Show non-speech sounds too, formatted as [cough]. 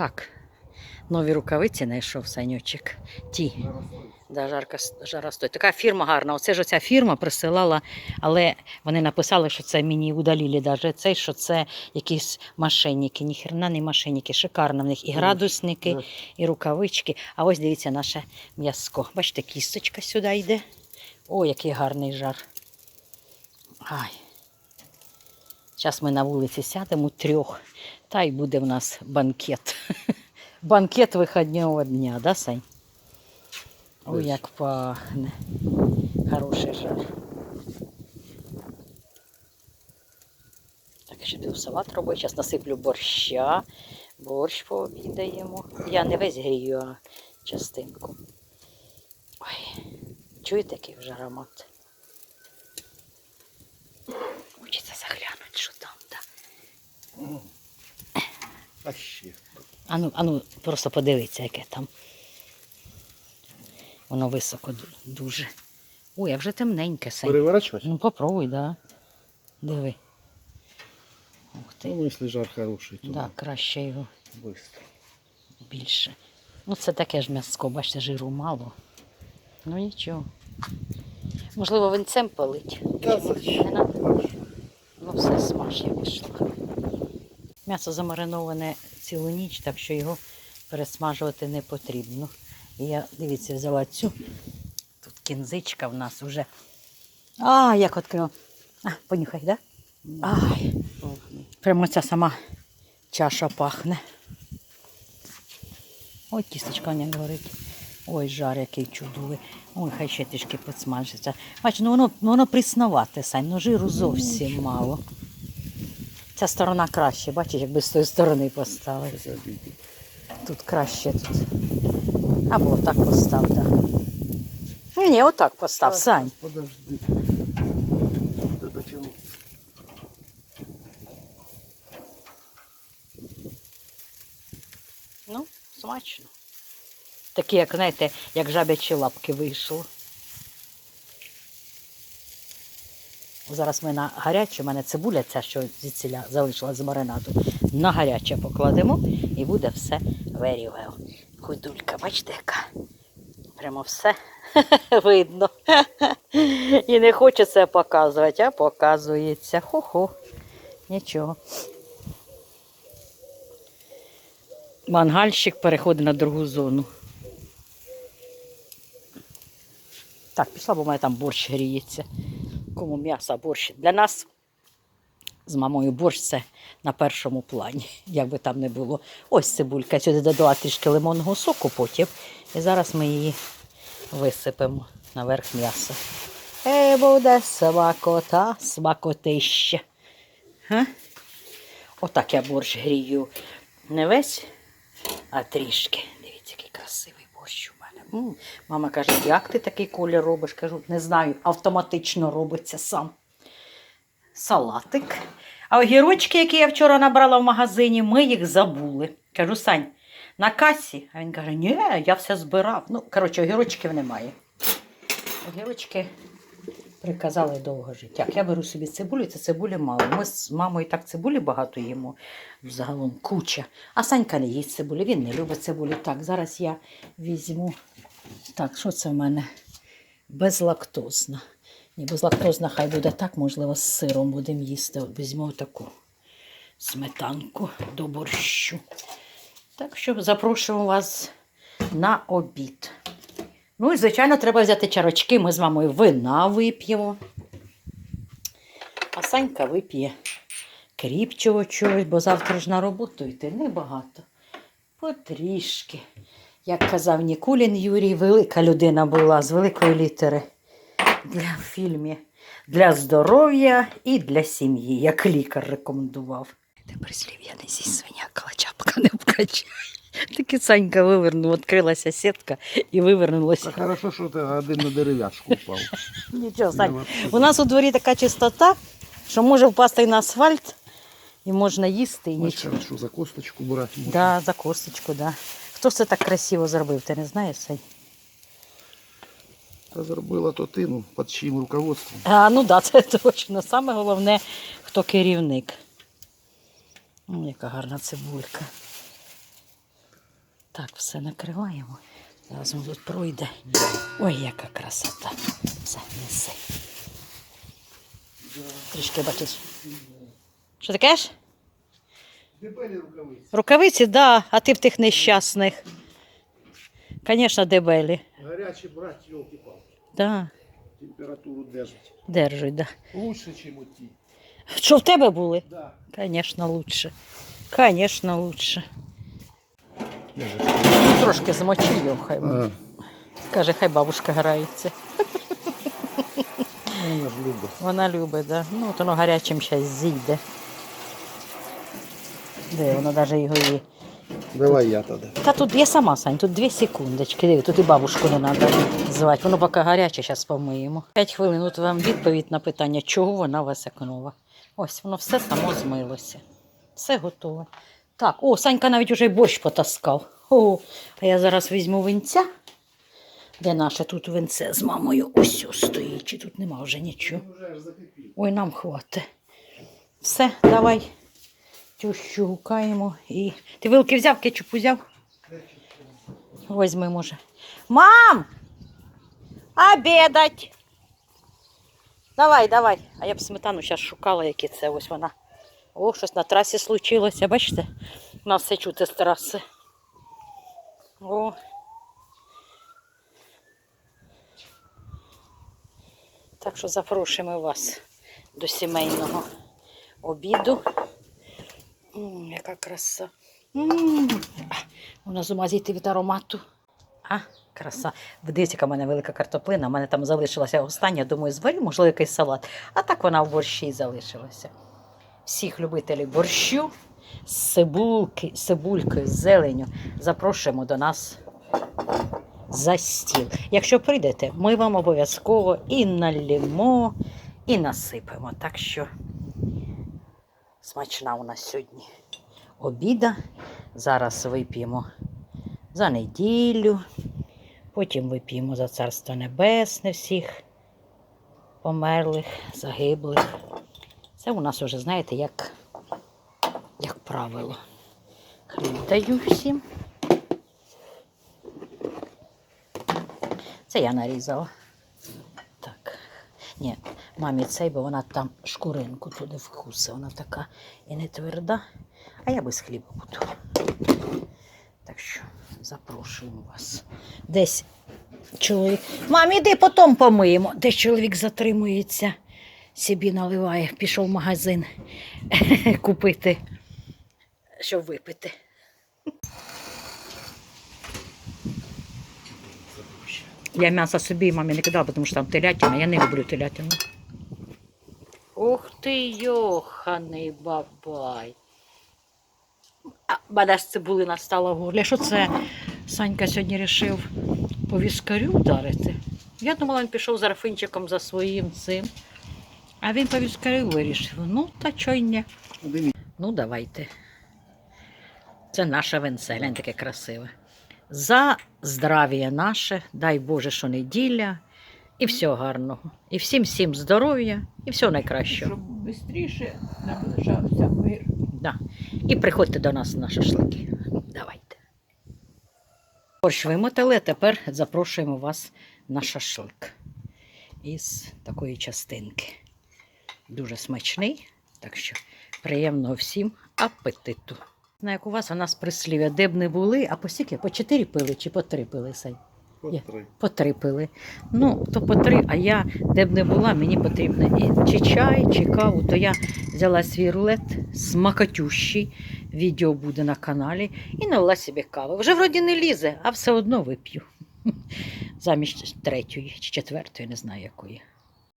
Так, нові рукавиці знайшов Санючик. Ті. Да, жарка, жара стоїть. Така фірма гарна. Оце ж оця фірма присилала, але вони написали, що це мені удалили даже цей, що це якісь мошенники. Ніхрена не мошенники. Шикарно в них і градусники, і рукавички. А ось дивіться наше м'яско. Бачите, кісточка сюди йде. О, який гарний жар. Ай. Зараз ми на вулиці сядемо трьох, та й буде в нас банкет. [laughs] Банкет виходнього дня, да, Сань? Ой, як пахне. Хороший жар. Так, ще піду салат робити. Зараз насиплю борща. Борщ пообідаємо. Я не весь грію, а частинку. Ой, чуєте, який вже аромат? Хочеться заглянути, що там. Да. А ще. Ану, ану, просто подивіться, яке там. Воно високо дуже. Ой, а вже темненьке Сань. Переворачивать? Ну попробуй, да. Диви. Ух ти. Ну, если жар хороший, то Да, краще його быстро. більше. Ну, це таке ж м'яско, бачите, жиру мало. Ну нічого. Можливо, винцем полить. Та не надо? Ну, все, смаж я пішла. М'ясо замариноване цілу ніч, так що його пересмажувати не потрібно. І я, дивіться, взяла цю. Тут кінзичка в нас вже. А, як відкрила. А, понюхай, да? Ай, прямо ця сама чаша пахне. Ой, кісточка не горить. Ой, жар який чудовий. Ой, хай ще трішки підсмажиться. Бач, ну воно, ну воно прісновате, Сань, ну жиру зовсім мало. Ця сторона краще, бачиш, якби з тої сторони поставити. Забить. Тут краще тут. Або отак постав, так. Да. Ні, ні, отак постав, Сань. Подожди. Ну, смачно. Такі, як, знаєте, як жабячі лапки вийшло. Зараз ми на гаряче, у мене цибуля, ця, що звідсіля залишила з маринаду, на гаряче покладемо і буде все well. Худулька, бачите, яка? Прямо все [laughs] видно. І не хоче це показувати, а показується. Хо-хо. Нічого. Мангальщик переходить на другу зону. Так, пішла, бо в мене там борщ гріється. Кому м'ясо, борщ. Для нас з мамою борщ це на першому плані, [laughs] як би там не було. Ось цибулька. Сюди додала трішки лимонного соку потім. І зараз ми її висипемо наверх м'яса. Е, буде смакота, смакотище. Отак я борщ грію. Не весь, а трішки. Дивіться, який красивий борщ Мама каже, як ти такий колір робиш? Кажу, не знаю, автоматично робиться сам. Салатик. А огірочки, які я вчора набрала в магазині, ми їх забули. Кажу, Сань, на касі. А він каже, ні, я все збирав. Ну, коротше, огірочків немає. Огірочки приказали довго жити. Так, я беру собі цибулю, це цибулі мало. Ми з мамою так цибулі багато їмо, загалом куча. А Санька не їсть цибулі, він не любить цибулі. Так, зараз я візьму. Так, що це в мене? Безлактозна. Ні, безлактозна хай буде так, можливо, з сиром будемо їсти. Візьму таку сметанку до борщу. Так що запрошуємо вас на обід. Ну і, звичайно, треба взяти чарочки. Ми з мамою вина вип'ємо. А Санька вип'є кріпчого чогось, бо завтра ж на роботу йти небагато. Потрішки. Як казав Нікулін Юрій, велика людина була з великої літери для фільмі для здоров'я і для сім'ї, як лікар рекомендував. Тепер слів я не зі свиня, калачапка не вкачає. [laughs] Таки Санька вивернула, відкрилася сітка і вивернулася. Так хорошо, що ти один на дерев'яшку впав. [laughs] Нічого, Сань. У нас у дворі така чистота, що може впасти і на асфальт, і можна їсти, і Ось нічого. хорошо, за косточку брати можна. Да, за косточку, да. Хто все так красиво зробив, ти не знаєш, Сань? Та зробила то ти, ну, під чиїм руководством. А, ну да, [laughs] це точно. Саме головне, хто керівник. М, яка гарна цибулька. Так, все накриваємо. Зараз тут пройде. Ой, яка красота. Все, неси. Трішки бачиш. Що таке ж? Дебелі рукавиці. Рукавиці, да, а ти в тих нещасних. Звісно, дебелі. Гарячі брать, йолки палки Да, Температуру держать. держуть, да. Лучше, ніж оті. Що в тебе були? Да. Звісно, лучше. Звісно, лучше. Трошки змочи його, хай. А, Каже, хай бабушка грається. вона ж любить. Вона любить, да. Ну, от воно гарячим зараз зійде. Де воно навіть його і. Давай я тоді. Та тут я сама, Сань, тут дві секундочки. Диви, тут і бабушку не треба звати. Воно поки гаряче, зараз помиємо. П'ять хвилин, от вам відповідь на питання, чого вона високнова. Ось, воно все само змилося. Все готове. Так, о, Санька навіть уже й борщ потаскав. О, а я зараз візьму винця. Де наше тут винце з мамою? Ось ось стоїть, чи тут нема вже нічого. Ой, нам хватить. Все, давай тющу гукаємо і. Ти вилки взяв, кетчуп взяв? Возьми, може. Мам! Обедать! Давай, давай. А я б сметану зараз шукала, які це ось вона. О, щось на трасі случилося, бачите? Нас все чути з траси. О. Так що запрошуємо вас до сімейного обіду. М, яка краса. М, а, Вона з ума зійти від аромату. А, краса. Дивіться, яка в мене велика картоплина. У мене там залишилася остання. Думаю, зварю, можливо, якийсь салат. А так вона в борщі й залишилася. Всіх любителів борщу з цибулки, цибулькою, з зеленю запрошуємо до нас за стіл. Якщо прийдете, ми вам обов'язково і налімо, і насипемо. Так що смачна у нас сьогодні обіда. Зараз вип'ємо за неділю, потім вип'ємо за царство небесне всіх померлих, загиблих. Це у нас вже, знаєте, як, як правило. Хліб даю всім. Це я нарізала. Так. Ні, мамі цей, бо вона там шкуринку туди вкусить. Вона така і не тверда. А я без хліба буду. Так що запрошуємо вас. Десь чоловік. Мам, іди потім помиємо. Десь чоловік затримується, собі наливає, пішов в магазин [laughs] купити, щоб випити. Я м'ясо собі мамі не кидала, тому що там телятина, я не люблю телятину. Ух ти, йоханий бабай. Бада ж цибулина стала в горлі. Що це Санька сьогодні вирішив по віскарю вдарити? Я думала, він пішов за Рафинчиком за своїм цим. А він по віскарю вирішив. Ну, та чого й ні. Дивіться. Ну, давайте. Це наше венце, глянь, таке красиве. За здрав'я наше, дай Боже, що неділя, і всього гарного. І всім всім здоров'я, і всього найкращого. щоб швидше наближався мир. Да. І приходьте до нас на шашлики. Давайте. Борщ вимотали, а тепер запрошуємо вас на шашлик із такої частинки. Дуже смачний, так що приємного всім апетиту. На як у вас у нас прислів'я, де б не були, а по скільки? По чотири пили чи по три пили, Сань? По три. По три пили. Ну, то по три, а я де б не була, мені потрібно і чи чай, чи каву, то я взяла свій рулет смакатющий, відео буде на каналі, і налила собі кави. Вже вроді не лізе, а все одно вип'ю. [laughs] Замість третьої чи четвертої, не знаю якої.